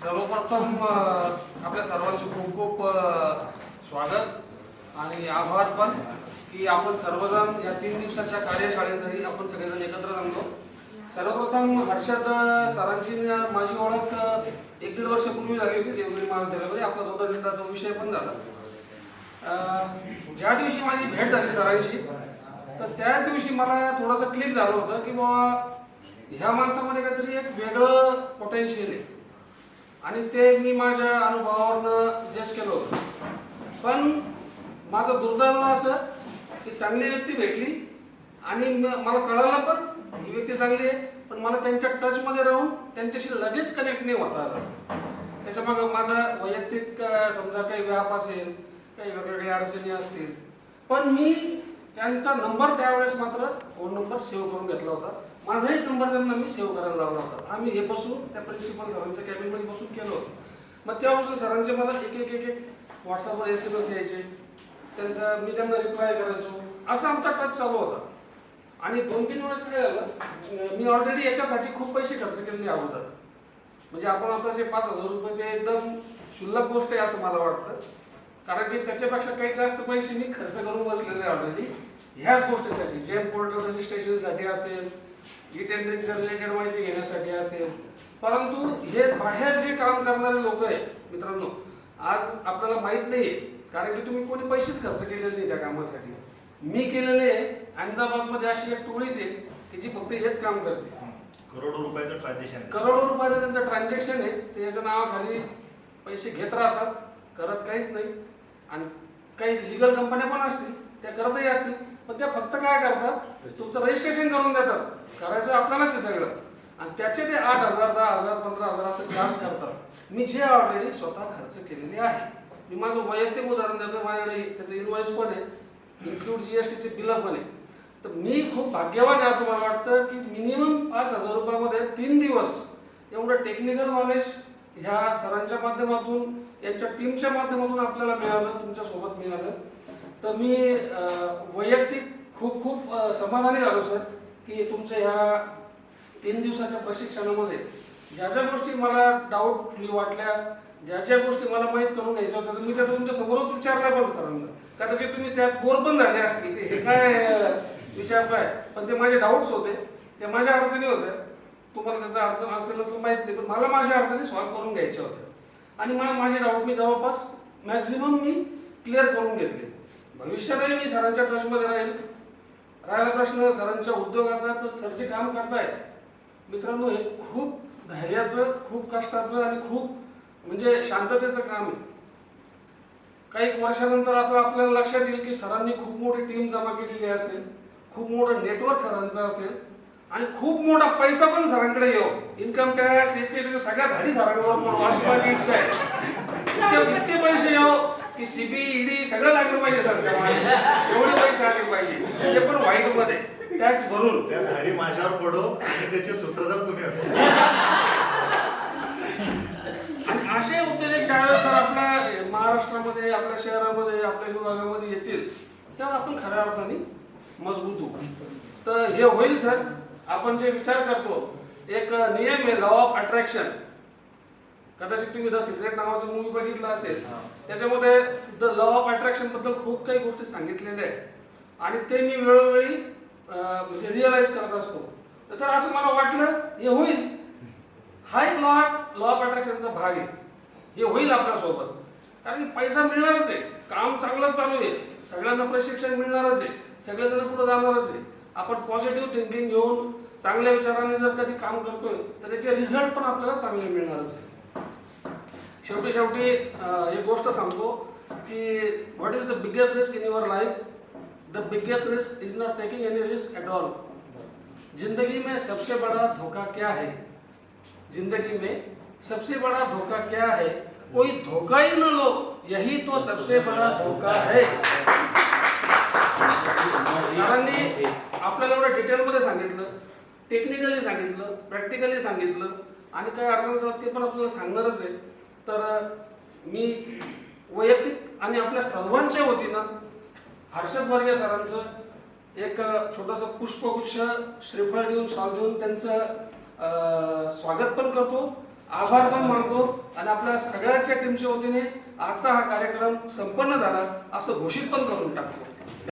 सर्वप्रथम आपल्या सर्वांचे खूप खूप स्वागत आणि आभार पण की आपण सर्वजण या तीन दिवसाच्या कार्यशाळेसाठी आपण सगळेजण एकत्र जमलो. सर्वप्रथम हर्षद सरांची माझी ओळख एक दीड वर्षापूर्वी झाली होती देवगिरी महाविद्यालयामध्ये. आपला दोन मिनिटा तो विषय पण झाला. ज्या दिवशी माझी भेट झाली सरांशी तर त्या दिवशी मला थोडंसं क्लिक झालं होतं की बाबा ह्या माणसामध्ये काहीतरी एक वेगळं पोटेन्शियल आहे. आणि ते मी माझ्या अनुभवावरनं जज केलं होतं. पण माझं दुर्दैव असं की चांगली व्यक्ती भेटली आणि मला कळालं पण ही व्यक्ती चांगली आहे पण मला त्यांच्या टचमध्ये राहून त्यांच्याशी लगेच कनेक्ट नाही होता आलं. त्याच्यामागं माझा वैयक्तिक समजा काही व्याप असेल काही वेगवेगळ्या अडचणी असतील पण मी त्यांचा नंबर त्यावेळेस मात्र फोन नंबर सेव्ह करून घेतला होता. माझाही नंबर त्यांना मी सेव्ह करायला लावला होता. आम्ही हे बसून त्या प्रिन्सिपल सरांच्या कॅबिनमध्ये बसून केलं होतं. मग तेव्हापासून सरांचे मला एक एक एक एक व्हॉट्सअपवर एस एम एस यायचे. त्यांचा मी त्यांना रिप्लाय करायचो. असा आमचा टच चालू होता. आणि दोन तीन वेळेस काय झालं मी ऑलरेडी याच्यासाठी खूप पैसे खर्च केले अगोदर. म्हणजे आपण आता जे पाच हजार रुपये ते एकदम शुल्लक गोष्ट आहे असं मला वाटतं. कारण की त्याच्यापेक्षा काही जास्त पैसे मी खर्च करून बसलेले ऑलरेडी ह्याच गोष्टीसाठी जेम पोर्टल रजिस्ट्रेशनसाठी असेल ई टेंडरिंगच्या रिलेटेड माहिती घेण्यासाठी असेल. परंतु हे बाहेर जे काम करणारे लोक आहेत मित्रांनो आज आपल्याला माहीत नाहीये कारण की तुम्ही कोणी पैसेच खर्च केलेले नाही त्या कामासाठी. मी केलेले अहमदाबादमध्ये अशी एक टोळीच आहे की जी फक्त हेच काम करते. करोडो रुपयाचं ट्रान्झॅक्शन करोडो रुपयाचं त्यांचं ट्रान्झॅक्शन आहे ते याच्या नावाखाली पैसे घेत राहतात करत काहीच नाही. आणि काही लिगल कंपन्या पण असतील त्या करतही असतील. पण त्या फक्त काय करतात? तुमचं रजिस्ट्रेशन करून देतात. करायचं आपल्यालाच आहे सगळं. आणि त्याचे ते आठ हजार दहा हजार पंधरा हजार असं चार्ज करतात. मी जे ऑलरेडी स्वतः खर्च केलेले आहे. मी माझं वैयक्तिक उदाहरण देतो माझ्याकडे त्याचं इनवॉइस पण आहे. इन्क्लूड जीएसटीचे बिलं पण आहे. तर मी खूप भाग्यवान आहे असं मला वाटतं की मिनिमम पाच हजार रुपयामध्ये तीन दिवस एवढं टेक्निकल नॉलेज ह्या सरांच्या माध्यमातून यांच्या टीमच्या माध्यमातून आपल्याला मिळालं तुमच्यासोबत मिळालं. तर मी वैयक्तिक खूप खूप समाधानी झालो सर की तुमच्या ह्या तीन दिवसाच्या प्रशिक्षणामध्ये ज्या ज्या गोष्टी मला डाऊट वाटल्या ज्या ज्या गोष्टी मला माहीत करून घ्यायच्या होत्या तर मी त्या तुमच्या समोरच विचारल्या पण सरांना. कदाचित तुम्ही त्यात बोर पण झाले असतील. हे काय अं, विचारताय पण ते माझे डाऊट्स होते. त्या माझ्या अडचणी होत्या. तुम्हाला त्याचा अडचण असेल असं माहीत नाही पण मला माझ्या अडचणी सॉल्व्ह करून घ्यायच्या होत्या. आणि मला माझे डाऊट मी जवळपास मॅक्झिमम मी क्लिअर करून घेतले. भविष्यातही मी सरांच्या टचमध्ये राहील. राहिला प्रश्न सरांच्या उद्योगाचा तर सरचे काम करताय मित्रांनो हे खूप धैर्याचं खूप कष्टाचं आणि खूप म्हणजे शांततेचं काम आहे. काही वर्षानंतर असं आपल्याला लक्षात येईल की सरांनी खूप मोठी टीम जमा केलेली असेल खूप मोठं नेटवर्क सरांचं असेल आणि खूप मोठा पैसा पण सरांकडे येऊ इन्कम टॅक्स याचे सगळ्या धाडी सरांवर पण माझी इच्छा आहे. इतके पैसे येऊ की सीबी ईडी सगळं लागलं पाहिजे मागे एवढे पैसे आले पाहिजे. ते पण व्हाईटमध्ये. टॅक्स भरून. त्या धाडी माझ्यावर पडो आणि त्याचे सूत्रधार तुम्ही असतो आणि असे उद्योजक ज्यावेळेस सर आपल्या महाराष्ट्रामध्ये आपल्या शहरामध्ये आपल्या विभागामध्ये येतील तेव्हा आपण खऱ्या अर्थाने मजबूत होऊ. तर हे होईल सर. आपण जे विचार करतो एक नियम आहे लॉ ऑफ अट्रॅक्शन कदाचित तुम्ही द सिक्रेट नावाचं मूवी बघितलं असेल. त्याच्यामध्ये द लॉ ऑफ अट्रॅक्शनबद्दल खूप काही गोष्टी सांगितलेल्या आहेत. आणि ते मी वेळोवेळी अं, म्हणजे रिअलाइज करत असतो. तर सर असं मला वाटलं हे होईल. हा एक लॉ लॉ ऑफ अट्रॅक्शनचा भाग आहे. हे होईल आपल्यासोबत. कारण की पैसा मिळणारच आहे. काम चांगलं चालू आहे. सगळ्यांना प्रशिक्षण मिळणारच आहे. सगळेजण पुढे जाणारच आहे. आपण पॉझिटिव्ह थिंकिंग घेऊन चांगल्या विचाराने जर कधी काम करतोय तर त्याचे रिझल्ट पण आपल्याला चांगले मिळणारच आहे. शेवटी शेवटी एक गोष्ट सांगतो की what is the biggest risk in your life the biggest risk is not taking any risk at all जिंदगी में सबसे बड़ा धोखा क्या है? जिंदगी में सबसे बड़ा धोखा क्या है? कोई धोखा ही न लो यही तो सबसे बड़ा धोखा है। सरांनी आपल्याला एवढं डिटेलमध्ये सांगितलं टेक्निकली सांगितलं प्रॅक्टिकली सांगितलं आणि काय अडचण ते पण आपल्याला सांगणारच आहे. तर मी वैयक्तिक आणि आपल्या सर्वांच्या वतीनं हर्षद वर्गे सरांचं एक छोटंसं पुष्पगुच्छ श्रीफळ देऊन शाल देऊन त्यांचं स्वागत पण करतो आभार पण मानतो आणि आपल्या सगळ्याच्या टीमच्या वतीने आजचा हा कार्यक्रम संपन्न झाला असं घोषित पण करून टाकतो.